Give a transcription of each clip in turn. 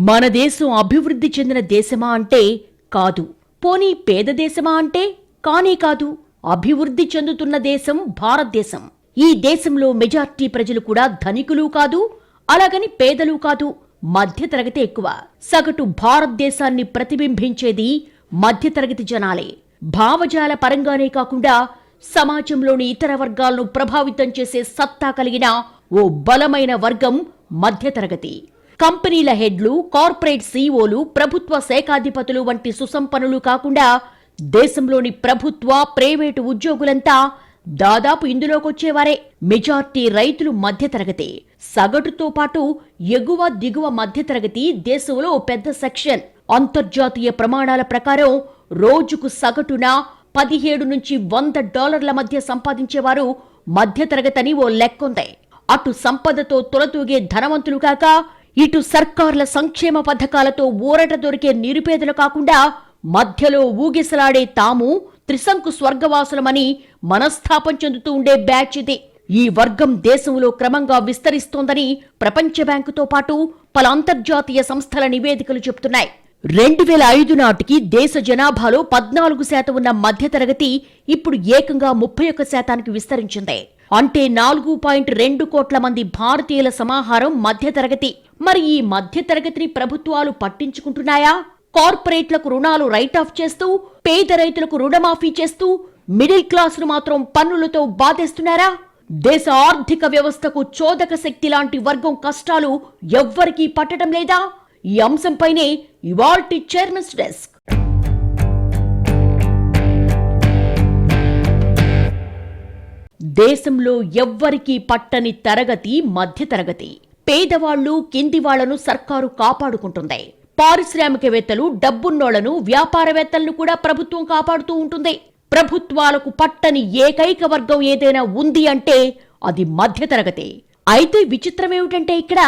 మన దేశం అభివృద్ధి చెందిన దేశమా అంటే కాదు. పోనీ పేద దేశమా అంటే? కానే కాదు. అభివృద్ధి చెందుతున్న దేశం భారతదేశం. ఈ దేశంలో మెజార్టీ ప్రజలు కూడా ధనికులు కాదు అలాగని పేదలు కాదు మధ్యతరగతి ఎక్కువ. సగటు భారతదేశాన్ని ప్రతిబింబించేది మధ్యతరగతి జనాలే. భావజాల పరంగానే కాకుండా సమాజంలోని ఇతర వర్గాలను ప్రభావితం చేసే సత్తా కలిగిన ఓ బలమైన వర్గం మధ్యతరగతి. కంపెనీల హెడ్లు కార్పొరేట్ సీఈఓలు ప్రభుత్వ శాఖాధిపతులు వంటి సుసంపన్నులు కాకుండా దేశంలోని ప్రభుత్వ ప్రైవేటు ఉద్యోగులంతా దాదాపు ఇందులోకొచ్చేవారే. మెజార్టీ రైతులు మధ్యతరగతి. సగటుతో పాటు ఎగువ దిగువ మధ్యతరగతి దేశంలో ఓ పెద్ద సెక్షన్. అంతర్జాతీయ ప్రమాణాల ప్రకారం రోజుకు సగటున పదిహేడు నుంచి వంద డాలర్ల మధ్య సంపాదించేవారు మధ్యతరగతని ఓ లెక్కుంది. అటు సంపదతో తొలతూగే ధనవంతులు కాక ఇటు సర్కార్ల సంక్షేమ పథకాలతో ఊరట దొరికే నిరుపేదలు కాకుండా మధ్యలో ఊగిసలాడే తాము త్రిశంకు స్వర్గవాసులమని మనస్థాపం చెందుతూ ఉండే బ్యాచ్ ఇది. ఈ వర్గం దేశంలో క్రమంగా విస్తరిస్తోందని ప్రపంచ బ్యాంకుతో పాటు పలు అంతర్జాతీయ సంస్థల నివేదికలు చెబుతున్నాయి. రెండు వేల ఐదు నాటికి దేశ జనాభాలో పద్నాలుగు శాతం ఉన్న మధ్యతరగతి ఇప్పుడు ఏకంగా ముప్పై ఒక్క శాతానికి విస్తరించింది. అంటే నాలుగు పాయింట్ రెండు కోట్ల మంది భారతీయుల సమాహారం మధ్యతరగతి. మరి ఈ మధ్యతరగతిని ప్రభుత్వాలు పట్టించుకుంటున్నాయా? కార్పొరేట్లకు రుణాలు రైట్ ఆఫ్ చేస్తూ పేద రైతులకు రుణమాఫీ చేస్తూ మిడిల్ క్లాసును మాత్రం పన్నులతో బాధేస్తున్నారా? దేశ ఆర్థిక వ్యవస్థకు చోదక శక్తి లాంటి వర్గం కష్టాలు ఎవ్వరికీ పట్టడం లేదా? ఈ అంశంపైనే ఇవాల్టి చైర్మన్స్ డెస్క్. దేశంలో ఎవ్వరికీ పట్టని తరగతి మధ్యతరగతి. పేదవాళ్ళు కింది వాళ్ళను సర్కారు కాపాడుకుంటుంది. పారిశ్రామికవేత్తలు డబ్బున్నోళ్ళను వ్యాపారవేత్తలను కూడా ప్రభుత్వం కాపాడుతూ ఉంటుంది. ప్రభుత్వాలకు పట్టని ఏకైక వర్గం ఏదైనా ఉంది అంటే అది మధ్యతరగతి. అయితే విచిత్రమేమిటంటే ఇక్కడ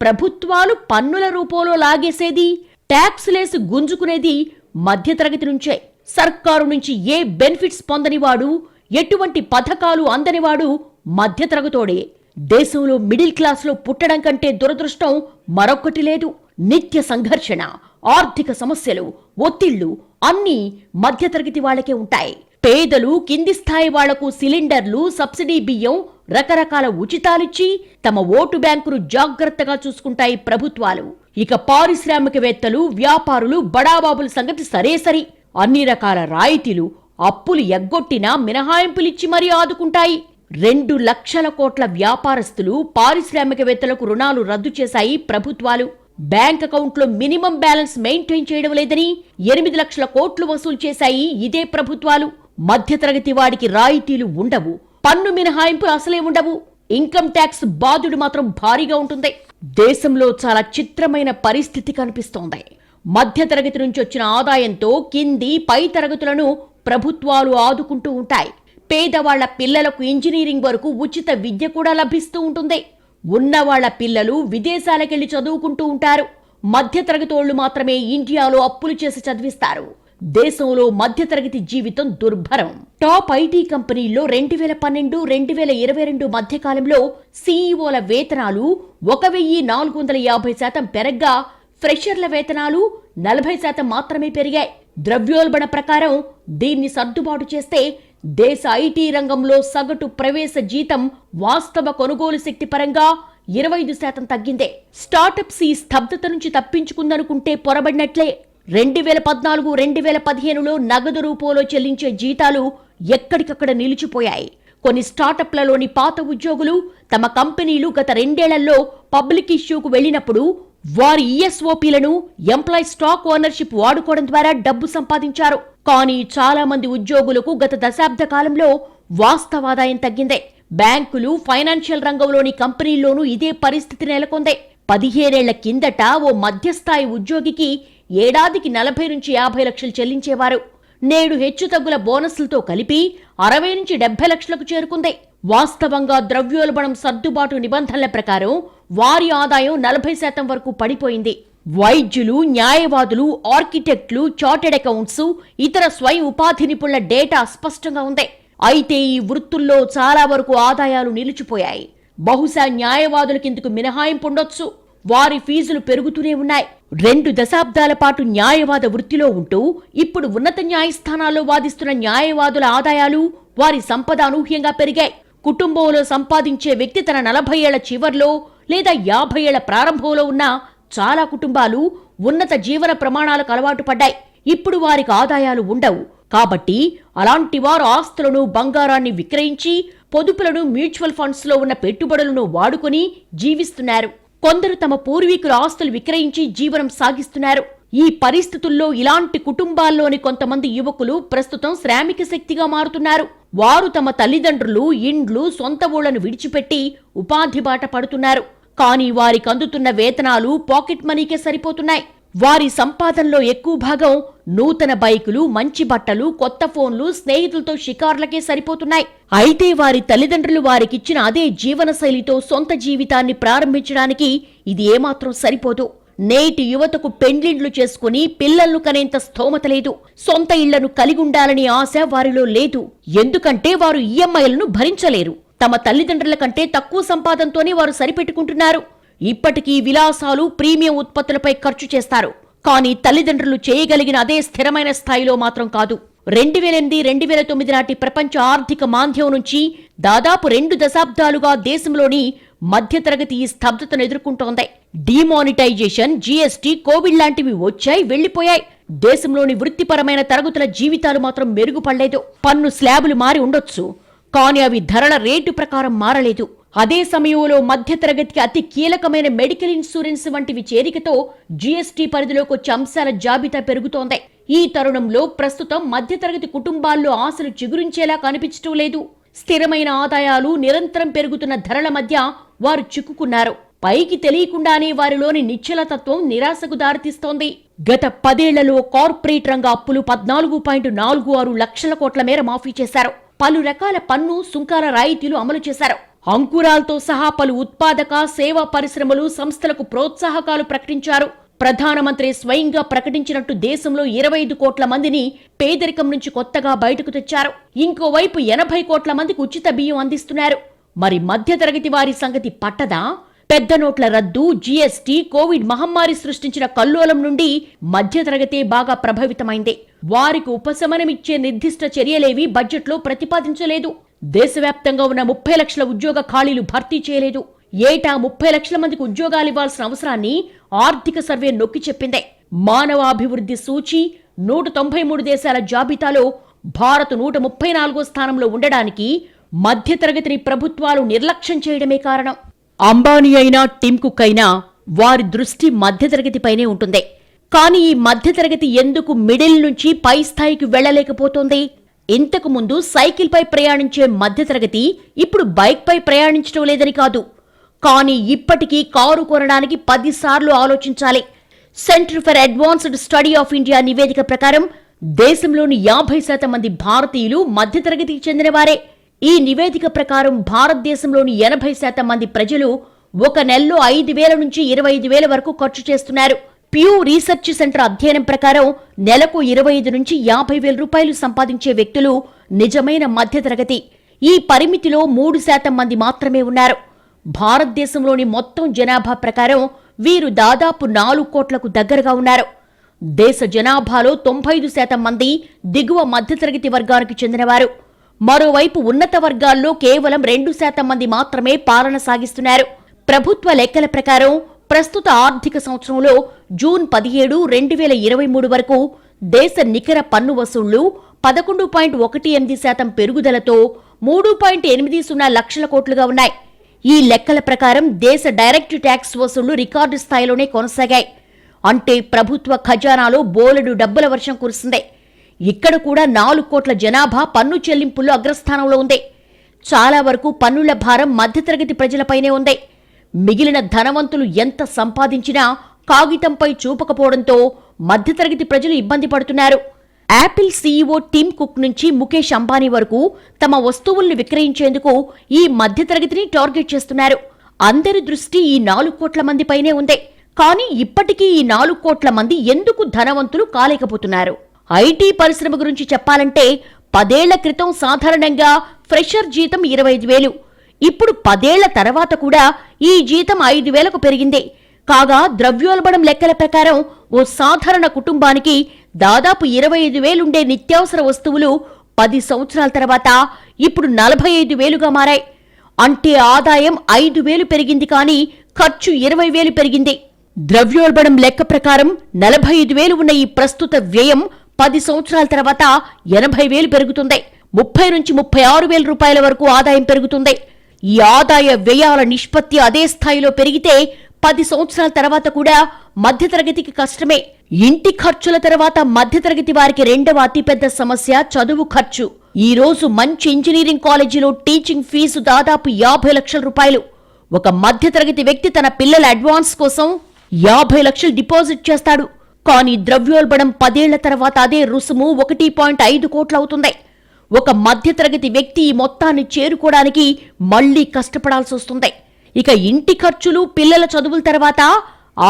ప్రభుత్వాలు పన్నుల రూపంలో లాగేసేది ట్యాక్సులేసి గుంజుకునేది మధ్యతరగతి నుంచే. సర్కారు నుంచి ఏ బెనిఫిట్స్ పొందనివాడు ఎటువంటి పథకాలు అందనివాడు మధ్యతరగతోడే. దేశంలో మిడిల్ క్లాస్లో పుట్టడం కంటే దురదృష్టం మరొక్కటి లేదు. నిత్య సంఘర్షణ ఆర్థిక సమస్యలు ఒత్తిళ్ళు అన్నీ మధ్యతరగతి వాళ్ళకే ఉంటాయి. పేదలు కింది స్థాయి వాళ్ళకు సిలిండర్లు సబ్సిడీ బియ్యం రకరకాల ఉచితాలిచ్చి తమ ఓటు బ్యాంకును జాగ్రత్తగా చూసుకుంటాయి ప్రభుత్వాలు. ఇక పారిశ్రామికవేత్తలు వ్యాపారులు బడాబాబుల సంగతి సరే సరి అన్ని రకాల రాయితీలు అప్పులు ఎగ్గొట్టినా మినహాయింపులిచ్చి మరీ ఆదుకుంటాయి. రెండు లక్షల కోట్ల వ్యాపారస్తులు పారిశ్రామికవేత్తలకు రుణాలు రద్దు చేశాయి ప్రభుత్వాలు. బ్యాంక్ అకౌంట్లో మినిమం బ్యాలెన్స్ మెయింటైన్ చేయడం లేదని ఎనిమిది లక్షల కోట్లు వసూలు చేశాయి ఇదే ప్రభుత్వాలు. మధ్యతరగతి వాడికి రాయితీలు ఉండవు. పన్ను మినహాయింపులు అసలే ఉండవు. ఇన్కమ్ ట్యాక్స్ బాధుడు మాత్రం భారీగా ఉంటుంది. దేశంలో చాలా చిత్రమైన పరిస్థితి కనిపిస్తోంది. మధ్యతరగతి నుంచి వచ్చిన ఆదాయంతో కింది పై తరగతులను ప్రభుత్వాలు ఆదుకుంటూ ఉంటాయి. పేదవాళ్ళ పిల్లలకు ఇంజనీరింగ్ వరకు ఉచిత విద్య కూడా లభిస్తూ ఉంటుంది. ఉన్నవాళ్ళ పిల్లలు విదేశాలకెళ్ళి చదువుకుంటూ ఉంటారు. మధ్యతరగతోళ్ళు మాత్రమే ఇండియాలో అప్పులు చేసి చదివిస్తారు. దేశంలో మధ్యతరగతి జీవితం దుర్భరం. టాప్ ఐటీ కంపెనీల్లో రెండు వేల పన్నెండు రెండు వేల ఇరవై రెండు మధ్యకాలంలో సీఈఓల వేతనాలు ఒక వెయ్యి నాలుగు వందల యాభై శాతం పెరగ్గా ఫ్రెషర్ల వేతనాలు నలభై శాతం మాత్రమే పెరిగాయి. ద్రవ్యోల్బణ ప్రకారం దీన్ని సర్దుబాటు చేస్తే దేశ ఐటీ రంగంలో సగటు ప్రవేశ జీతం వాస్తవ కొనుగోలు శక్తి పరంగా ఇరవై ఐదు శాతం తగ్గిందే. స్టార్టప్స్ ఈ స్తబ్దత నుంచి తప్పించుకుందనుకుంటే పొరబడినట్లే. రెండు వేల పద్నాలుగు రెండు వేల పదిహేనులో నగదు రూపంలో చెల్లించే జీతాలు ఎక్కడికక్కడ నిలిచిపోయాయి. కొన్ని స్టార్టప్లలోని పాత ఉద్యోగులు తమ కంపెనీలు గత రెండేళ్ళలో పబ్లిక్ ఇష్యూకు వెళ్ళినప్పుడు వారి ఈఎస్ఓపీలను ఎంప్లాయ్ స్టాక్ ఓనర్షిప్ వాడుకోవడం ద్వారా డబ్బు సంపాదించారు. కానీ చాలా మంది ఉద్యోగులకు గత దశాబ్ద కాలంలో వాస్తవాదాయం తగ్గిందే. బ్యాంకులు ఫైనాన్షియల్ రంగంలోని కంపెనీల్లోనూ ఇదే పరిస్థితి నెలకొందే. పదిహేనేళ్ళ కిందట ఓ మధ్యస్థాయి ఉద్యోగికి ఏడాదికి నలభై నుంచి యాభై లక్షలు చెల్లించేవారు. నేడు హెచ్చుతగ్గుల బోనస్లతో కలిపి అరవై నుంచి డెబ్బై లక్షలకు చేరుకుంది. వాస్తవంగా ద్రవ్యోల్బణం సర్దుబాటు నిబంధనల ప్రకారం వారి ఆదాయం నలభై శాతం వరకు పడిపోయింది. వైద్యులు న్యాయవాదులు ఆర్కిటెక్ట్లు చార్టెడ్ అకౌంట్స్ ఇతర స్వయం ఉపాధి నిపుణుల డేటా స్పష్టంగా ఉంది. అయితే ఈ వృత్తుల్లో చాలా వరకు ఆదాయాలు నిలిచిపోయాయి. బహుశా న్యాయవాదులకిందుకు మినహాయింపు ఉండొచ్చు. వారి ఫీజులు పెరుగుతూనే ఉన్నాయి. రెండు దశాబ్దాల పాటు న్యాయవాద వృత్తిలో ఉంటూ ఇప్పుడు ఉన్నత న్యాయస్థానాల్లో వాదిస్తున్న న్యాయవాదుల ఆదాయాలు వారి సంపద అనూహ్యంగా పెరిగాయి. కుటుంబంలో సంపాదించే వ్యక్తి తన నలభై ఏళ్ళ చివర్లో లేదా యాభై ఏళ్ళ ప్రారంభంలో ఉన్న చాలా కుటుంబాలు ఉన్నత జీవన ప్రమాణాలకు అలవాటు పడ్డాయి. ఇప్పుడు వారికి ఆదాయాలు ఉండవు. కాబట్టి అలాంటి వారు ఆస్తులను బంగారాన్ని విక్రయించి పొదుపులను మ్యూచువల్ ఫండ్స్లో ఉన్న పెట్టుబడులను వాడుకొని జీవిస్తున్నారు. కొందరు తమ పూర్వీకుల ఆస్తులు విక్రయించి జీవనం సాగిస్తున్నారు. ఈ పరిస్థితుల్లో ఇలాంటి కుటుంబాల్లోని కొంతమంది యువకులు ప్రస్తుతం శ్రామిక శక్తిగా మారుతున్నారు. వారు తమ తల్లిదండ్రులు ఇండ్లు సొంత ఊళ్ళను విడిచిపెట్టి ఉపాధి బాట పడుతున్నారు. కానీ వారికి అందుతున్న వేతనాలు పాకెట్ మనీకే సరిపోతున్నాయి. వారి సంపాదనలో ఎక్కువ భాగం నూతన బైకులు మంచి బట్టలు కొత్త ఫోన్లు స్నేహితులతో షికార్లకే సరిపోతున్నాయి. అయితే వారి తల్లిదండ్రులు వారికిచ్చిన అదే జీవనశైలితో సొంత జీవితాన్ని ప్రారంభించడానికి ఇది ఏమాత్రం సరిపోదు. నేటి యువతకు పెండ్లిండ్లు చేసుకుని పిల్లలను కనేంత స్థోమత లేదు. సొంత ఇళ్ళను కలిగి ఆశ వారిలో లేదు. ఎందుకంటే వారు ఈఎంఐలను భరించలేరు. తమ తల్లిదండ్రుల కంటే తక్కువ సంపాదనతోనే వారు సరిపెట్టుకుంటున్నారు. ఇప్పటికీ విలాసాలు ప్రీమియం ఉత్పత్తులపై ఖర్చు చేస్తారు. కానీ తల్లిదండ్రులు చేయగలిగిన అదే స్థిరమైన స్థాయిలో మాత్రం కాదు. రెండు వేల ఎనిమిది రెండు వేల తొమ్మిది నాటి ప్రపంచ ఆర్థిక మాంద్యం నుంచి దాదాపు రెండు దశాబ్దాలుగా దేశంలోని మధ్యతరగతి ఈ స్తబ్దతను ఎదుర్కొంటోంది. డిమానిటైజేషన్ జీఎస్టీ కోవిడ్ లాంటివి వచ్చాయి వెళ్ళిపోయాయి దేశంలోని వృత్తిపరమైన తరగతుల జీవితాలు మాత్రం మెరుగుపడలేదు. పన్ను స్లాబులు మారి ఉండొచ్చు. కానీ అవి ధరల రేటు ప్రకారం మారలేదు. అదే సమయంలో మధ్యతరగతికి అతి కీలకమైన మెడికల్ ఇన్సూరెన్స్ వంటివి చేరికతో జీఎస్టీ పరిధిలోకి వచ్చే అంశాల జాబితా పెరుగుతోంది. ఈ తరుణంలో ప్రస్తుతం మధ్యతరగతి కుటుంబాల్లో ఆశలు చిగురించేలా కనిపించటం లేదు. స్థిరమైన ఆదాయాలు నిరంతరం పెరుగుతున్న ధరల మధ్య వారు చిక్కుకున్నారు. పైకి తెలియకుండానే వారిలోని నిశ్చలతత్వం నిరాశకు దారితీస్తోంది. గత పదేళ్ళలో కార్పొరేట్ రంగ అప్పులు పద్నాలుగు పాయింట్ నాలుగు ఆరు లక్షల కోట్ల మేర మాఫీ చేశారు. పలు రకాల పన్ను సుంకాల రాయితీలు అమలు చేశారు. అంకురాలతో సహా పలు ఉత్పాదక సేవా పరిశ్రమలు సంస్థలకు ప్రోత్సాహకాలు ప్రకటించారు. ప్రధానమంత్రి స్వయంగా ప్రకటించినట్టు దేశంలో ఇరవై ఐదు కోట్ల మందిని పేదరికం నుంచి కొత్తగా బయటకు తెచ్చారు. ఇంకోవైపు ఎనభై కోట్ల మందికి ఉచిత బియ్యం అందిస్తున్నారు. మరి మధ్యతరగతి వారి సంగతి పట్టదా? పెద్ద నోట్ల రద్దు జీఎస్టీ కోవిడ్ మహమ్మారి సృష్టించిన కల్లోలం నుండి మధ్యతరగతే బాగా ప్రభావితమైంది. వారికి ఉపశమనమిచ్చే నిర్దిష్ట చర్యలేవి బడ్జెట్లో ప్రతిపాదించలేదు. దేశవ్యాప్తంగా ఉన్న ముప్పై లక్షల ఉద్యోగ ఖాళీలు భర్తీ చేయలేదు. ఏటా ముప్పై లక్షల మందికి ఉద్యోగాలు ఇవ్వాల్సిన అవసరాన్ని ఆర్థిక సర్వే నొక్కి చెప్పింది. మానవాభివృద్ధి సూచి నూట తొంభై మూడు దేశాల జాబితాలో భారత్ నూట ముప్పై నాలుగో స్థానంలో ఉండడానికి మధ్యతరగతిని ప్రభుత్వాలు నిర్లక్ష్యం చేయడమే కారణం. అంబానీ అయినా టిమ్ కుక్ అయినా వారి దృష్టి మధ్యతరగతిపైనే ఉంటుంది. కానీ ఈ మధ్యతరగతి ఎందుకు మిడిల్ నుంచి పై స్థాయికి వెళ్ళలేకపోతోంది ఇంతకు ముందు సైకిల్పై ప్రయాణించే మధ్యతరగతి ఇప్పుడు బైక్పై ప్రయాణించడం లేదని కాదు. కానీ ఇప్పటికీ కారు కొనడానికి పదిసార్లు ఆలోచించాలి. Centre for Advanced Study of India నివేదిక ప్రకారం దేశంలోని యాభై శాతం మంది భారతీయులు మధ్యతరగతికి చెందినవారే. ఈ నివేదిక ప్రకారం భారతదేశంలోని ఎనభై శాతం మంది ప్రజలు ఒక నెలలో ఐదు వేల నుంచి ఇరవై ఐదు వేల వరకు ఖర్చు చేస్తున్నారు. ప్యూ రీసెర్చ్ సెంటర్ అధ్యయనం ప్రకారం నెలకు ఇరవై ఐదు నుంచి యాభై వేల రూపాయలు సంపాదించే వ్యక్తులు నిజమైన మధ్యతరగతి. ఈ పరిమితిలో మూడు శాతం మంది మాత్రమే ఉన్నారు. భారతదేశంలోని మొత్తం జనాభా ప్రకారం వీరు దాదాపు నాలుగు కోట్లకు దగ్గరగా ఉన్నారు. దేశ జనాభాలో తొంభై ఐదు శాతం మంది దిగువ మధ్యతరగతి వర్గానికి చెందినవారు. మరోవైపు ఉన్నత వర్గాల్లో కేవలం రెండు శాతం మంది మాత్రమే పాలన సాగిస్తున్నారు. ప్రభుత్వ లెక్కల ప్రకారం ప్రస్తుత ఆర్థిక సంవత్సరంలో జూన్ పదిహేడు రెండు వేల ఇరవై మూడు వరకు దేశ నికర పన్ను వసూళ్ళు పదకొండు పాయింట్ ఒకటి ఎనిమిది శాతం పెరుగుదలతో మూడు పాయింట్ ఎనిమిది సున్నా లక్షల కోట్లుగా ఉన్నాయి. ఈ లెక్కల ప్రకారం దేశ డైరెక్ట్ ట్యాక్స్ వసూళ్ళు రికార్డు స్థాయిలోనే కొనసాగాయి. అంటే ప్రభుత్వ ఖజానాలో బోలెడు డబ్బుల వర్షం కురిసిందే. ఇక్కడ కూడా నాలుగు కోట్ల జనాభా పన్ను చెల్లింపుల్లో అగ్రస్థానంలో ఉంది. చాలా వరకు పన్నుల భారం మధ్యతరగతి ప్రజలపైనే ఉంది. మిగిలిన ధనవంతులు ఎంత సంపాదించినా కాగితంపై చూపకపోవడంతో మధ్యతరగతి ప్రజలు ఇబ్బంది పడుతున్నారు. యాపిల్ సీఈఓ టిమ్ కుక్ నుంచి ముఖేష్ అంబానీ వరకు తమ వస్తువుల్ని విక్రయించేందుకు ఈ మధ్యతరగతిని టార్గెట్ చేస్తున్నారు. అందరి దృష్టి ఈ నాలుగు కోట్ల మందిపైనే ఉంది. కానీ ఇప్పటికీ ఈ నాలుగు కోట్ల మంది ఎందుకు ధనవంతులు కాలేకపోతున్నారు? ఐటీ పరిశ్రమ గురించి చెప్పాలంటే పదేళ్ళ క్రితం సాధారణంగా ఫ్రెషర్ జీతం ఇరవై ఐదు వేలు. ఇప్పుడు పదేళ్ళ తర్వాత కూడా ఈ జీతం ఐదు వేలకు పెరిగింది. కాగా ద్రవ్యోల్బణం లెక్కల ప్రకారం ఓ సాధారణ కుటుంబానికి దాదాపు ఇరవై ఐదు వేలుండే నిత్యావసర వస్తువులు పది సంవత్సరాల తర్వాత ఇప్పుడు నలభై ఐదు వేలుగా మారాయి. అంటే ఆదాయం ఐదు వేలు పెరిగింది కానీ ఖర్చు ఇరవై వేలు పెరిగింది. ద్రవ్యోల్బణం లెక్క ప్రకారం నలభై ఐదు వేలు ఉన్న ఈ ప్రస్తుత వ్యయం పది సంవత్సరాల తర్వాత ఎనభై వేలు పెరుగుతుంది ముప్పై నుంచి ముప్పై ఆరు వేల రూపాయల వరకు ఆదాయం పెరుగుతుంది ఈ ఆదాయ వ్యయాల నిష్పత్తి అదే స్థాయిలో పెరిగితే పది సంవత్సరాల తర్వాత కూడా మధ్యతరగతికి కష్టమే. ఇంటి ఖర్చుల తర్వాత మధ్యతరగతి వారికి రెండవ అతిపెద్ద సమస్య చదువు ఖర్చు. ఈ రోజు మంచి ఇంజనీరింగ్ కాలేజీలో టీచింగ్ ఫీజు దాదాపు యాభై లక్షల రూపాయలు. ఒక మధ్యతరగతి వ్యక్తి తన పిల్లల అడ్వాన్స్ కోసం యాభై లక్షలు డిపాజిట్ చేస్తాడు. కానీ ద్రవ్యోల్బణం పదేళ్ళ తర్వాత అదే రుసుము ఒకటి పాయింట్ ఐదు కోట్లవుతుంది ఒక మధ్యతరగతి వ్యక్తి ఈ మొత్తాన్ని చేరుకోవడానికి మళ్ళీ కష్టపడాల్సి వస్తుంది. ఇక ఇంటి ఖర్చులు పిల్లల చదువుల తర్వాత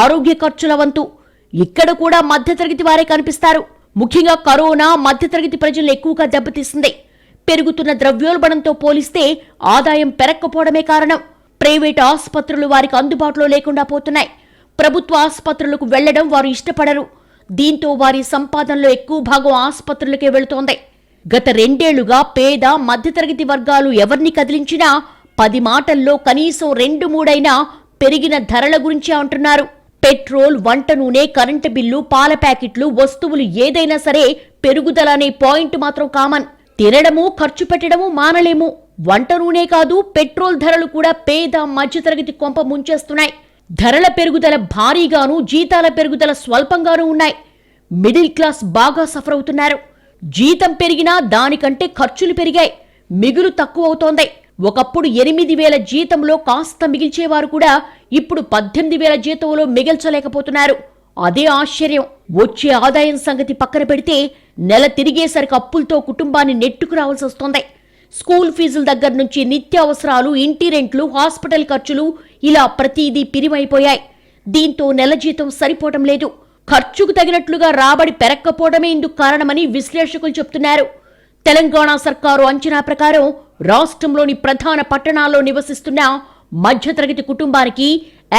ఆరోగ్య ఖర్చుల వంతు. ఇక్కడ కూడా మధ్యతరగతి వారే కనిపిస్తారు. ముఖ్యంగా కరోనా మధ్యతరగతి ప్రజలను ఎక్కువగా దెబ్బతీస్తుంది పెరుగుతున్న ద్రవ్యోల్బణంతో పోలిస్తే ఆదాయం పెరక్కపోవడమే కారణం. ప్రైవేట్ ఆసుపత్రులు వారికి అందుబాటులో లేకుండా పోతున్నాయి. ప్రభుత్వ ఆసుపత్రులకు వెళ్ళడం వారు ఇష్టపడరు. దీంతో వారి సంపాదనలో ఎక్కువ భాగం ఆసుపత్రులకే వెళుతోంది. గత రెండేళ్ళుగా పేద మధ్యతరగతి వర్గాలు ఎవరిని కదిలించినా పది మాటల్లో కనీసం రెండు మూడైనా పెరిగిన ధరల గురించే అంటున్నారు. పెట్రోల్ వంట నూనె కరెంటు బిల్లు పాల ప్యాకెట్లు వస్తువులు ఏదైనా సరే పెరుగుదల అనే పాయింట్ మాత్రం కామన్. తినడము ఖర్చు పెట్టడము మానలేము. వంట నూనె కాదు పెట్రోల్ ధరలు కూడా పేద మధ్యతరగతి కొంప ముంచేస్తున్నాయి. ధరల పెరుగుదల భారీగాను జీతాల పెరుగుదల స్వల్పంగానూ ఉన్నాయి. మిడిల్ క్లాస్ బాగా సఫర్ అవుతున్నారు జీతం పెరిగినా దానికంటే ఖర్చులు పెరిగాయి. మిగులు తక్కువ అవుతోంది ఒకప్పుడు ఎనిమిది వేల జీతంలో కాస్త మిగిల్చేవారు కూడా ఇప్పుడు పద్దెనిమిది వేల జీతంలో మిగిల్చలేకపోతున్నారు. అదే ఆశ్చర్యం. వచ్చే ఆదాయం సంగతి పక్కన పెడితే నెల తిరిగేసరికి అప్పులతో కుటుంబాన్ని నెట్టుకు రావాల్సి వస్తోంది స్కూల్ ఫీజుల దగ్గర నుంచి నిత్యావసరాలు ఇంటి రెంట్లు హాస్పిటల్ ఖర్చులు ఇలా ప్రతిదీ పిరిమైపోయాయి. దీంతో నెల జీతం సరిపోవటం లేదు. ఖర్చుకు తగినట్లుగా రాబడి పెరక్కపోవడమే ఇందుకు కారణమని విశ్లేషకులు చెబుతున్నారు తెలంగాణ సర్కారు అంచనా ప్రకారం రాష్ట్రంలోని ప్రధాన పట్టణాల్లో నివసిస్తున్న మధ్యతరగతి కుటుంబానికి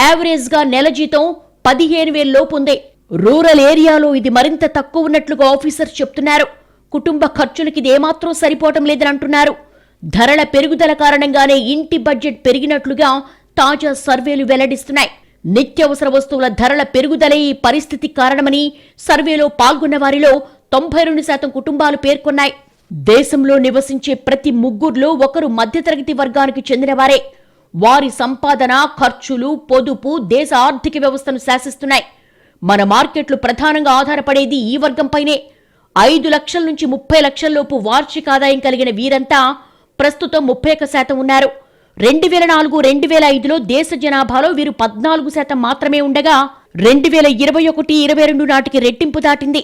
యావరేజ్గా నెల జీతం పదిహేను వేల లోపు ఉంది. రూరల్ ఏరియాలో ఇది మరింత తక్కువ ఉన్నట్లుగా ఆఫీసర్ చెప్తున్నారు. కుటుంబ ఖర్చులకి ఏమాత్రం సరిపోవటం లేదని అంటున్నారు ధరల పెరుగుదల కారణంగానే ఇంటి బడ్జెట్ పెరిగినట్లుగా తాజా సర్వేలు వెల్లడిస్తున్నాయి. నిత్యావసర వస్తువుల ధరల పెరుగుదలే ఈ పరిస్థితి కారణమని సర్వేలో పాల్గొన్న వారిలో తొంభై రెండు శాతం కుటుంబాలు పేర్కొన్నాయి. దేశంలో నివసించే ప్రతి ముగ్గురులో ఒకరు మధ్యతరగతి వర్గానికి చెందినవారే. వారి సంపాదన ఖర్చులు పొదుపు దేశ ఆర్థిక వ్యవస్థను శాసిస్తున్నాయి. మన మార్కెట్లు ప్రధానంగా ఆధారపడేది ఈ వర్గంపైనే ఐదు లక్షల నుంచి ముప్పై లక్షల్లోపు వార్షిక ఆదాయం కలిగిన వీరంతా ప్రస్తుతం ముప్పై ఒక్క శాతం ఉన్నారు. రెండు వేల నాలుగు రెండు వేల ఐదులో దేశ జనాభాలో వీరు పద్నాలుగు శాతం మాత్రమే ఉండగా రెండు వేల ఇరవై ఒకటి ఇరవై రెండు నాటికి రెట్టింపు దాటింది.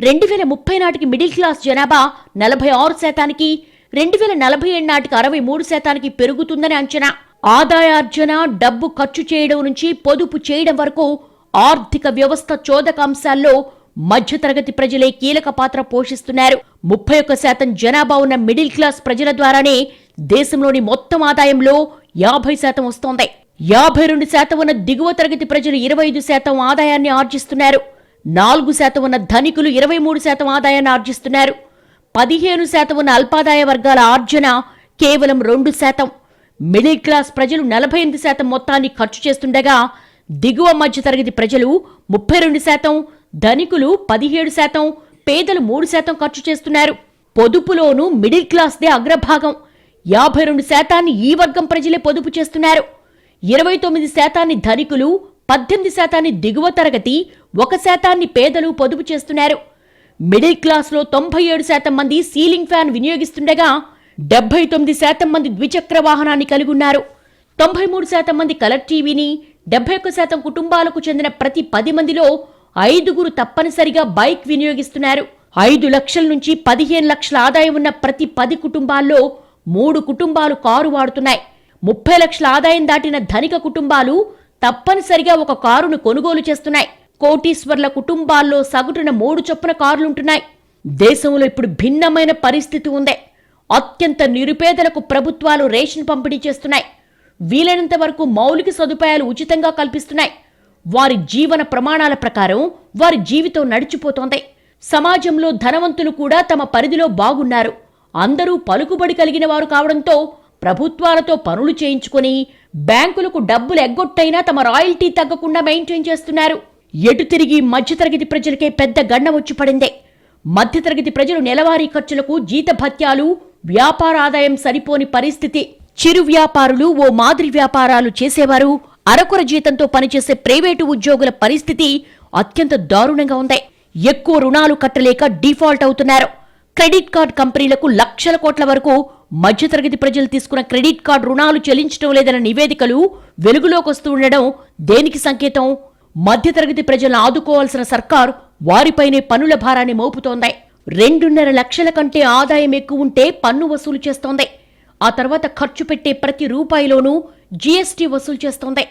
రెండు వేల ముప్పై నాటికి మిడిల్ క్లాస్ జనాభా నలభై ఆరు శాతానికి రెండు వేల నలభై ఏడు నాటికి అరవై మూడు శాతానికి పెరుగుతుందని అంచనా. ఆదాయార్జన డబ్బు ఖర్చు చేయడం నుంచి పొదుపు చేయడం వరకు ఆర్థిక వ్యవస్థ చోదకాంశాల్లో మధ్యతరగతి ప్రజలే కీలక పాత్ర పోషిస్తున్నారు. ముప్పై ఒక్క శాతం జనాభా ఉన్న మిడిల్ క్లాస్ ప్రజల ద్వారానే దేశంలోని మొత్తం ఆదాయంలో యాభై శాతం వస్తోంది. యాభై రెండు శాతం ఉన్న దిగువ తరగతి ప్రజలు ఇరవై ఐదు శాతం ఆదాయాన్ని ఆర్జిస్తున్నారు. నాలుగు శాతం ఉన్న ధనికులు ఇరవై మూడు శాతం ఆదాయాన్ని ఆర్జిస్తున్నారు. పదిహేను శాతం ఉన్న అల్పాదాయ వర్గాల ఆర్జన కేవలం రెండు శాతం. మిడిల్ క్లాస్ ప్రజలు నలభై ఎనిమిది శాతం మొత్తాన్ని ఖర్చు చేస్తుండగా దిగువ మధ్య తరగతి ప్రజలు ముప్పై రెండు శాతం ధనికులు పదిహేడు శాతం పేదలు మూడు శాతం ఖర్చు చేస్తున్నారు. పొదుపులోనూ మిడిల్ క్లాస్దే అగ్రభాగం. యాభై రెండు శాతాన్ని ఈ వర్గం ప్రజలే పొదుపు చేస్తున్నారు. ఇరవై తొమ్మిది శాతాన్ని ధనికులు పద్దెనిమిది శాతాన్ని దిగువ తరగతి ఒక శాతాన్ని పేదలు పొదుపు చేస్తున్నారు. మిడిల్ క్లాస్లో తొంభై ఏడు శాతం మంది సీలింగ్ ఫ్యాన్ వినియోగిస్తుండగా డెబ్బై తొమ్మిది శాతం మంది ద్విచక్ర వాహనాన్ని కలిగి ఉన్నారు. తొంభై మూడు శాతం మంది కలర్ టీవీని డెబ్బై ఒక్క శాతం కుటుంబాలకు చెందిన ప్రతి పది మందిలో ఐదుగురు తప్పనిసరిగా బైక్ వినియోగిస్తున్నారు. ఐదు లక్షల నుంచి పదిహేను లక్షల ఆదాయం ఉన్న ప్రతి పది కుటుంబాల్లో మూడు కుటుంబాలు కారు వాడుతున్నాయి. ముప్పై లక్షల ఆదాయం దాటిన ధనిక కుటుంబాలు తప్పనిసరిగా ఒక కారును కొనుగోలు చేస్తున్నాయి. కోటీశ్వర్ల కుటుంబాల్లో సగటున మూడు చొప్పున కార్లుంటున్నాయి. దేశంలో ఇప్పుడు భిన్నమైన పరిస్థితి ఉంది. అత్యంత నిరుపేదలకు ప్రభుత్వాలు రేషన్ పంపిణీ చేస్తున్నాయి. వీలైనంత వరకు మౌలిక సదుపాయాలు ఉచితంగా కల్పిస్తున్నాయి. వారి జీవన ప్రమాణాల ప్రకారం వారి జీవితం నడిచిపోతోంది. సమాజంలో ధనవంతులు కూడా తమ పరిధిలో బాగున్నారు. అందరూ పలుకుబడి కలిగిన వారు కావడంతో ప్రభుత్వాలతో పనులు చేయించుకొని బ్యాంకులకు డబ్బులు ఎగ్గొట్టైనా తమ రాయల్టీ తగ్గకుండా మెయింటైన్ చేస్తున్నారు. ఎటు తిరిగి మధ్యతరగతి ప్రజలకే పెద్ద గండం వచ్చి పడిందే. మధ్యతరగతి ప్రజలు నెలవారీ ఖర్చులకు జీతభత్యాలు వ్యాపార ఆదాయం సరిపోని పరిస్థితి. చిరు వ్యాపారులు ఓ మాదిరి వ్యాపారాలు చేసేవారు. అరకొర జీతంతో పనిచేసే ప్రైవేటు ఉద్యోగుల పరిస్థితి అత్యంత దారుణంగా ఉంది. ఎక్కువ రుణాలు కట్టలేక డిఫాల్ట్ అవుతున్నారు. క్రెడిట్ కార్డ్ కంపెనీలకు లక్షల కోట్ల వరకు మధ్యతరగతి ప్రజలు తీసుకున్న క్రెడిట్ కార్డ్ రుణాలు చెల్లించడం లేదన్న నివేదికలు వెలుగులోకి వస్తూ ఉండడం దేనికి సంకేతం? మధ్యతరగతి ప్రజలను ఆదుకోవాల్సిన సర్కారు వారిపైనే పన్నుల భారాన్ని మోపుతోంది. రెండున్నర లక్షల కంటే ఆదాయం ఎక్కువ ఉంటే పన్ను వసూలు చేస్తోంది. ఆ తర్వాత ఖర్చు పెట్టే ప్రతి రూపాయిలోనూ జీఎస్టీ వసూలు చేస్తోంది.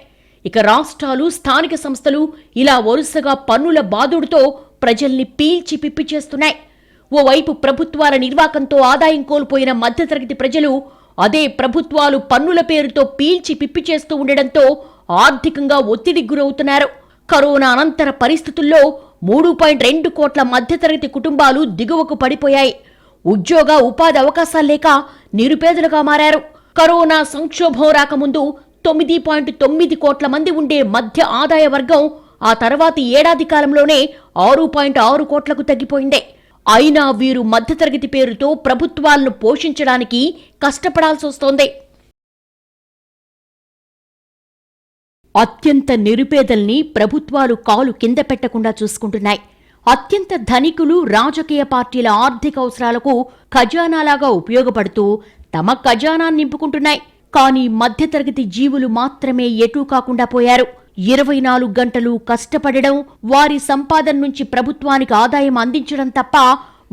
ఇక రాష్ట్రాలు స్థానిక సంస్థలు ఇలా వరుసగా పన్నుల బాదుడుతో ప్రజల్ని పీల్చి పిప్పి చేస్తున్నాయి. ఓవైపు ప్రభుత్వాల నిర్వాకంతో ఆదాయం కోల్పోయిన మధ్యతరగతి ప్రజలు అదే ప్రభుత్వాలు పన్నుల పేరుతో పీల్చి పిప్పి చేస్తూ ఉండడంతో ఆర్థికంగా ఒత్తిడికి గురవుతున్నారు. కరోనా అనంతర పరిస్థితుల్లో మూడు పాయింట్ రెండు కోట్ల మధ్యతరగతి కుటుంబాలు దిగువకు పడిపోయాయి. ఉద్యోగ ఉపాధి అవకాశాలు లేక నిరుపేదలుగా మారారు. కరోనా సంక్షోభం రాకముందు తొమ్మిది పాయింట్ తొమ్మిది కోట్ల మంది ఉండే మధ్య ఆదాయ వర్గం ఆ తర్వాతి ఏడాది కాలంలోనే ఆరు పాయింట్ ఆరు కోట్లకు తగ్గిపోయింది. అయినా వీరు మధ్యతరగతి పేరుతో ప్రభుత్వాలను పోషించడానికి కష్టపడాల్సి వస్తోంది. అత్యంత నిరుపేదల్ని ప్రభుత్వాలు కాలు కింద పెట్టకుండా చూసుకుంటున్నాయి. అత్యంత ధనికులు రాజకీయ పార్టీల ఆర్థిక అవసరాలకు ఖజానాలాగా ఉపయోగపడుతూ తమ ఖజానా నింపుకుంటున్నాయి. కానీ మధ్యతరగతి జీవులు మాత్రమే ఎటూ కాకుండా పోయారు. ఇరవై నాలుగు గంటలు కష్టపడడం వారి సంపాదన నుంచి ప్రభుత్వానికి ఆదాయం అందించడం తప్ప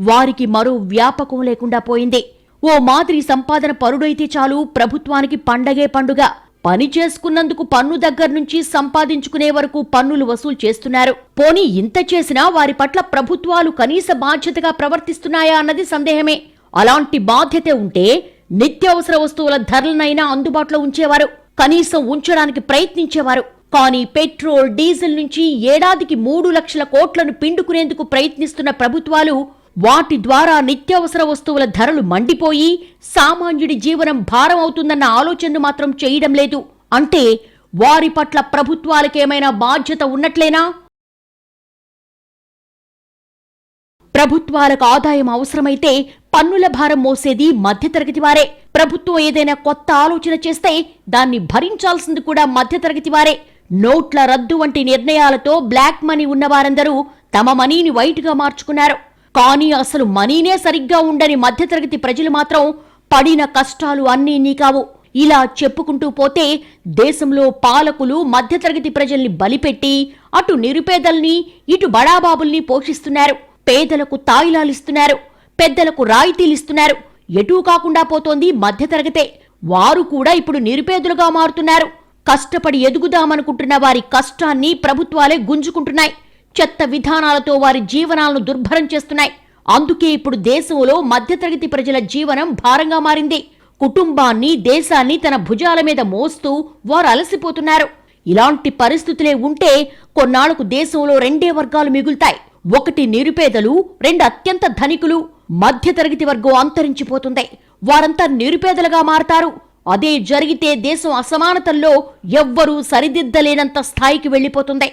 వారికి మరో వ్యాపకం లేకుండా పోయింది. ఓ మాదిరి సంపాదన పరుడైతే చాలు ప్రభుత్వానికి పండగే పండుగ. పని చేసుకున్నందుకు పన్ను దగ్గర నుంచి సంపాదించుకునే వరకు పన్నులు వసూలు చేస్తున్నారు. పోనీ ఇంత చేసినా వారి పట్ల ప్రభుత్వాలు కనీస బాధ్యతగా ప్రవర్తిస్తున్నాయా అన్నది సందేహమే. అలాంటి బాధ్యత ఉంటే నిత్యావసర వస్తువుల ధరలనైనా అందుబాటులో ఉంచేవారు. కనీసం ఉంచడానికి ప్రయత్నించేవారు. కానీ పెట్రోల్ డీజిల్ నుంచి ఏడాదికి మూడు లక్షల కోట్లను పిండుకునేందుకు ప్రయత్నిస్తున్న ప్రభుత్వాలు వాటి ద్వారా నిత్యావసర వస్తువుల ధరలు మండిపోయి సామాన్యుడి జీవనం భారం అవుతుందన్న ఆలోచనను మాత్రం చేయడం లేదు. అంటే వారి పట్ల ప్రభుత్వాలకేమైనా బాధ్యత ఉన్నట్లేనా? ప్రభుత్వాలకు ఆదాయం అవసరమైతే పన్నుల భారం మోసేది మధ్యతరగతి వారే. ప్రభుత్వం ఏదైనా కొత్త ఆలోచన చేస్తే దాన్ని భరించాల్సింది కూడా మధ్యతరగతి వారే. నోట్ల రద్దు వంటి నిర్ణయాలతో బ్లాక్ మనీ ఉన్నవారందరూ తమ మనీని వైట్గా మార్చుకున్నారు. కానీ అసలు మనీనే సరిగ్గా ఉండని మధ్యతరగతి ప్రజలు మాత్రం పడిన కష్టాలు అన్నీ నీ కావు. ఇలా చెప్పుకుంటూ పోతే దేశంలో పాలకులు మధ్యతరగతి ప్రజల్ని బలిపెట్టి అటు నిరుపేదల్ని ఇటు బడాబాబుల్ని పోషిస్తున్నారు. పేదలకు తాయిలాలిస్తున్నారు పెద్దలకు రాయితీలిస్తున్నారు ఎటూ కాకుండా పోతోంది మధ్యతరగతే. వారు కూడా ఇప్పుడు నిరుపేదలుగా మారుతున్నారు. కష్టపడి ఎదుగుదామనుకుంటున్న వారి కష్టాన్ని ప్రభుత్వాలే గుంజుకుంటున్నాయి. చెత్త విధానాలతో వారి జీవనాలను దుర్భరం చేస్తున్నాయి. అందుకే ఇప్పుడు దేశంలో మధ్యతరగతి ప్రజల జీవనం భారంగా మారింది. కుటుంబాన్ని దేశాన్ని తన భుజాల మీద మోస్తూ వారు అలసిపోతున్నారు. ఇలాంటి పరిస్థితులే ఉంటే కొన్నాళ్ళకు దేశంలో రెండే వర్గాలు మిగులుతాయి. ఒకటి నిరుపేదలు రెండు అత్యంత ధనికులు. మధ్యతరగతి వర్గం అంతరించిపోతుంది. వారంతా నిరుపేదలుగా మారతారు. అదే జరిగితే దేశం అసమానతల్లో ఎవ్వరూ సరిదిద్దలేనంత స్థాయికి వెళ్ళిపోతుంది.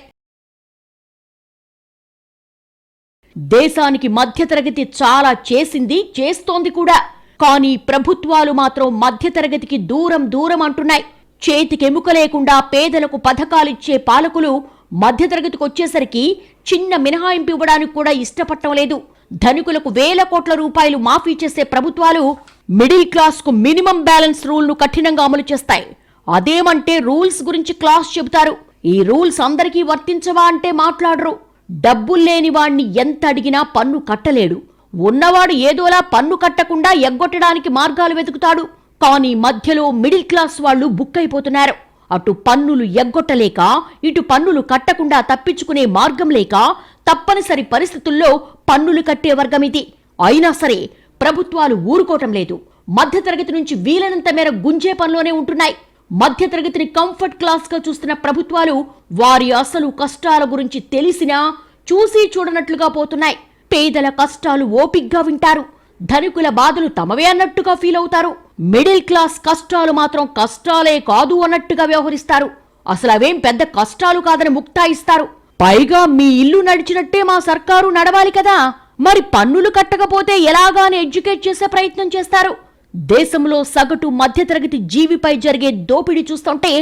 దేశానికి మధ్యతరగతి చాలా చేసింది చేస్తోంది కూడా. కానీ ప్రభుత్వాలు మాత్రం మధ్యతరగతికి దూరం దూరం అంటున్నాయి. చేతికెముక లేకుండా పేదలకు పథకాలిచ్చే పాలకులు మధ్యతరగతికి వచ్చేసరికి చిన్న మినహాయింపు ఇవ్వడానికి కూడా ఇష్టపడటం లేదు. ధనికులకు వేల కోట్ల రూపాయలు మాఫీ చేసే ప్రభుత్వాలు మిడిల్ క్లాస్కు మినిమం బ్యాలెన్స్ రూల్ను కఠినంగా అమలు చేస్తాయి. అదేమంటే రూల్స్ గురించి క్లాస్ చెబుతారు. ఈ రూల్స్ అందరికీ వర్తించవా అంటే మాట్లాడరు. డబ్బులు వాణ్ణి ఎంత అడిగినా పన్ను కట్టలేడు. ఉన్నవాడు ఏదోలా పన్ను కట్టకుండా ఎగ్గొట్టడానికి మార్గాలు వెతుకుతాడు. కానీ మధ్యలో మిడిల్ క్లాస్ వాళ్ళు బుక్ అయిపోతున్నారు అటు పన్నులు ఎగ్గొట్టలేక ఇటు పన్నులు కట్టకుండా తప్పించుకునే మార్గం లేక తప్పనిసరి పరిస్థితుల్లో పన్నులు కట్టే వర్గం ఇది. అయినా సరే ప్రభుత్వాలు ఊరుకోవటం లేదు. మధ్యతరగతి నుంచి వీలైనంత మేర గుంజే పనిలోనే ఉంటున్నాయి. మధ్యతరగతిని కంఫర్ట్ క్లాస్గా చూస్తున్న ప్రభుత్వాలు వారి అసలు కష్టాల గురించి తెలిసినా చూసి చూడనట్లుగా పోతున్నాయి. పేదల కష్టాలు ఓపిగ్గా వింటారు. ధనికుల బాధలు తమవే అన్నట్టుగా ఫీల్ అవుతారు. మిడిల్ క్లాస్ కష్టాలు మాత్రం కష్టాలే కాదు అన్నట్టుగా వ్యవహరిస్తారు. అసలు అవేం పెద్ద కష్టాలు కాదని ముక్తాయిస్తారు. పైగా మీ ఇల్లు నడిచినట్టే మా సర్కారు నడవాలి కదా. మరి పన్నులు కట్టకపోతే ఎలాగాని ఎడ్యుకేట్ చేసే ప్రయత్నం చేస్తారు. దేశంలో సగటు మధ్యతరగతి జీవిపై జరిగే దోపిడీ చూస్తుంటే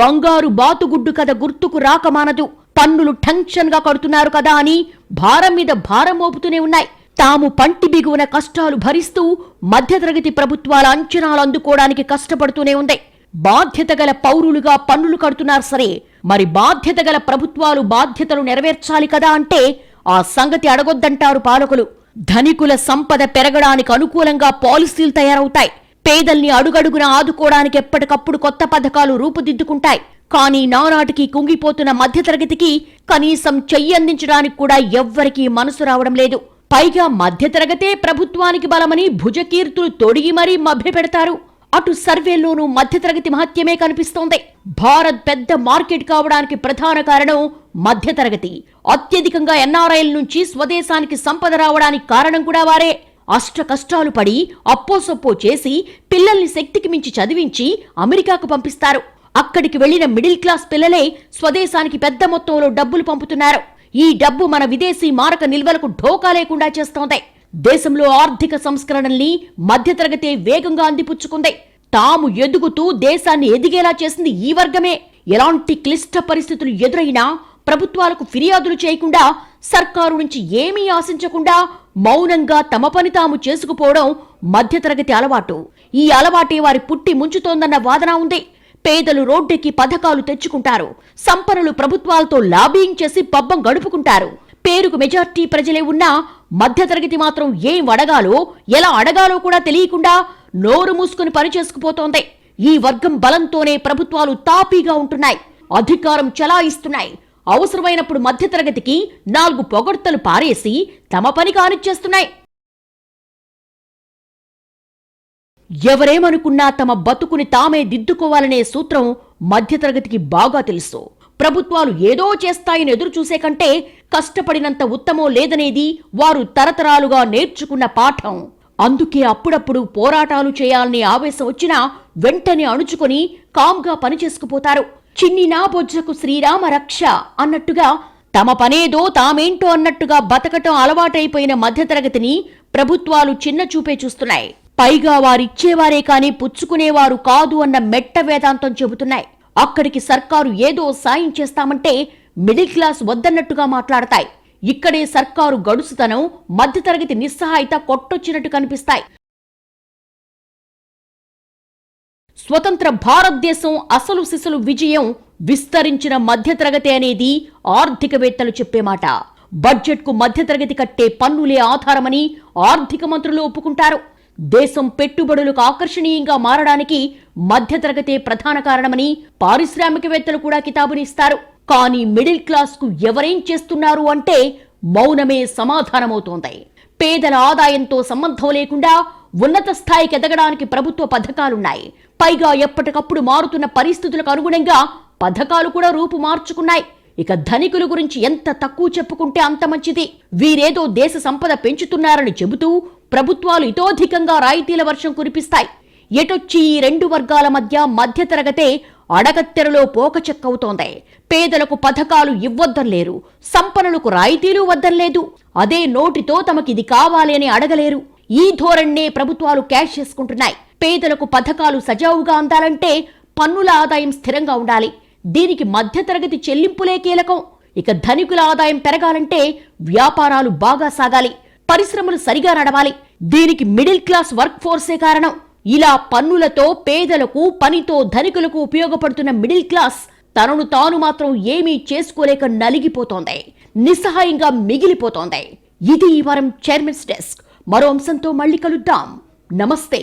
బంగారు బాతుగుడ్డు కథ గుర్తుకు రాకమానదు పన్నులు టెన్షన్గా కడుతున్నారు కదా అని భారం మీద భారం మోపుతూనే ఉన్నాయి. తాము పంటి బిగువన కష్టాలు భరిస్తూ మధ్యతరగతి ప్రభుత్వాల అంచనాలు అందుకోవడానికి కష్టపడుతూనే ఉంది. బాధ్యత గల పౌరులుగా పన్నులు కడుతున్నారు సరే మరి బాధ్యత గల ప్రభుత్వాలు బాధ్యతలు నెరవేర్చాలి కదా అంటే ఆ సంగతి అడగొద్దంటారు పాలకులు. ధనికుల సంపద పెరగడానికి అనుకూలంగా పాలసీలు తయారవుతాయి. పేదల్ని అడుగడుగున ఆదుకోవడానికి ఎప్పటికప్పుడు కొత్త పథకాలు రూపుదిద్దుకుంటాయి. కానీ నానాటికి కుంగిపోతున్న మధ్యతరగతికి కనీసం చెయ్యందించడానికి కూడా ఎవ్వరికీ మనసు రావడం లేదు. పైగా మధ్యతరగతే ప్రభుత్వానికి బలమని భుజకీర్తులు తొడిగి మరీ మభ్యపెడతారు. అటు సర్వేల్లోనూ మధ్యతరగతి మహత్యమే కనిపిస్తోంది. భారత్ పెద్ద మార్కెట్ కావడానికి ప్రధాన కారణం మధ్యతరగతి. అత్యధికంగా ఎన్ఆర్ఐల నుంచి స్వదేశానికి సంపద రావడానికి కారణం కూడా వారే. అష్ట కష్టాలు పడి అప్పోసొప్పో చేసి పిల్లల్ని శక్తికి మించి చదివించి అమెరికాకు పంపిస్తారు. అక్కడికి వెళ్ళిన మిడిల్ క్లాస్ పిల్లలే స్వదేశానికి పెద్ద మొత్తంలో డబ్బులు పంపుతున్నారు. ఈ డబ్బు మన విదేశీ మారక నిల్వలకు ఢోకా లేకుండా చేస్తోంది. దేశంలో ఆర్థిక సంస్కరణల్ని మధ్యతరగతే వేగంగా అందిపుచ్చుకుంది. తాము ఎదుగుతూ దేశాన్ని ఎదిగేలా చేసింది ఈ వర్గమే. ఎలాంటి క్లిష్ట పరిస్థితులు ఎదురైనా ప్రభుత్వాలకు ఫిర్యాదులు చేయకుండా సర్కారు నుంచి ఏమీ ఆశించకుండా మౌనంగా తమ పని తాము చేసుకుపోవడం మధ్యతరగతి అలవాటు. ఈ అలవాటే వారి పుట్టి ముంచుతోందన్న వాదన ఉంది. పేదలు రోడ్డెక్కి పథకాలు తెచ్చుకుంటారు. సంపన్నులు ప్రభుత్వాలతో లాబింగ్ చేసి పబ్బం గడుపుకుంటారు. పేరుకు మెజార్టీ ప్రజలే ఉన్నా మధ్యతరగతి మాత్రం ఏం అడగాలో ఎలా అడగాలో కూడా తెలియకుండా నోరు మూసుకుని పనిచేసుకుపోతోంది ఈ వర్గం బలంతోనే ప్రభుత్వాలు తాపీగా ఉంటున్నాయి అధికారం చలాయిస్తున్నాయి. అవసరమైనప్పుడు మధ్యతరగతికి నాలుగు పొగడ్తలు పారేసి తమ పని కానిచ్చేస్తున్నాయి. ఎవరేమనుకున్నా తమ బతుకుని తామే దిద్దుకోవాలనే సూత్రం మధ్యతరగతికి బాగా తెలుసు. ప్రభుత్వాలు ఏదో చేస్తాయని ఎదురు చూసే కంటే కష్టపడినంత ఉత్తమం లేదనేది వారు తరతరాలుగా నేర్చుకున్న పాఠం. అందుకే అప్పుడప్పుడు పోరాటాలు చేయాలనే ఆవేశం వచ్చినా వెంటనే అణుచుకొని కామ్గా పనిచేసుకుపోతారు చిన్ని నా బొజ్జకు శ్రీరామ రక్ష అన్నట్టుగా తమ పనేదో తామేంటో అన్నట్టుగా బతకటం అలవాటైపోయిన మధ్యతరగతిని ప్రభుత్వాలు చిన్న చూపే చూస్తున్నాయి. పైగా వారిచ్చేవారే కాని పుచ్చుకునేవారు కాదు అన్న మెట్ట వేదాంతం చెబుతున్నాయి. అక్కడికి సర్కారు ఏదో సాయం చేస్తామంటే మిడిల్ క్లాస్ వద్దన్నట్టుగా మాట్లాడతాయి. ఇక్కడే సర్కారు గడుసుతనం మధ్యతరగతి నిస్సహాయత కొట్టొచ్చినట్టు కనిపిస్తాయి. స్వతంత్ర భారతదేశం అసలు సిసలు విజయం విస్తరించిన మధ్యతరగతి అనేది ఆర్థికవేత్తలు చెప్పే మాట. బడ్జెట్కు మధ్యతరగతి కట్టే పన్నులే ఆధారమని ఆర్థిక మంత్రులు ఒప్పుకుంటారు. దేశం పెట్టుబడులకు ఆకర్షణీయంగా మారడానికి మధ్యతరగతే ప్రధాన కారణమని పారిశ్రామికవేత్తలు కూడా కితాబునిస్తారు. కానీ మిడిల్ క్లాస్కు ఎవరేం చేస్తున్నారు అంటే మౌనమే సమాధానమవుతోంది. పేదల ఆదాయంతో సంబంధం లేకుండా ఉన్నత స్థాయికి ఎదగడానికి ప్రభుత్వ పథకాలున్నాయి. పైగా ఎప్పటికప్పుడు మారుతున్న పరిస్థితులకు అనుగుణంగా పథకాలు కూడా రూపు మార్చుకున్నాయి. ఇక ధనికుల గురించి ఎంత తక్కువ చెప్పుకుంటే అంత మంచిది. వీరేదో దేశ సంపద పెంచుతున్నారని చెబుతూ ప్రభుత్వాలు ఇతోధికంగా రాయితీల వర్షం కురిపిస్తాయి. ఎటొచ్చి ఈ రెండు వర్గాల మధ్య మధ్యతరగతే అడగత్తెరలో పోకచెక్కవుతోంది పేదలకు పథకాలు ఇవ్వొద్దలేరు సంపన్నులకు రాయితీలు వద్దలేదు అదే నోటితో తమకిది కావాలి అని అడగలేరు. ఈ ధోరణ్ణే ప్రభుత్వాలు క్యాష్ చేసుకుంటున్నాయి. పేదలకు పథకాలు సజావుగా అందాలంటే పన్నుల ఆదాయం స్థిరంగా ఉండాలి. దీనికి మధ్యతరగతి చెల్లింపులే కీలకం. ఇక ధనికుల ఆదాయం పెరగాలంటే వ్యాపారాలు బాగా సాగాలి. పరిశ్రమలు సరిగా నడవాలి. దీనికి మిడిల్ క్లాస్ వర్క్ ఫోర్సే కారణం. ఇలా పన్నులతో పేదలకు పనితో ధనికులకు ఉపయోగపడుతున్న మిడిల్ క్లాస్ తనను తాను మాత్రం ఏమీ చేసుకోలేక నలిగిపోతోంది. నిస్సహాయంగా మిగిలిపోతోంది. ఇది ఈ వారం చైర్మన్స్ డెస్క్. మరో అంశంతో మళ్ళీ కలుద్దాం. నమస్తే.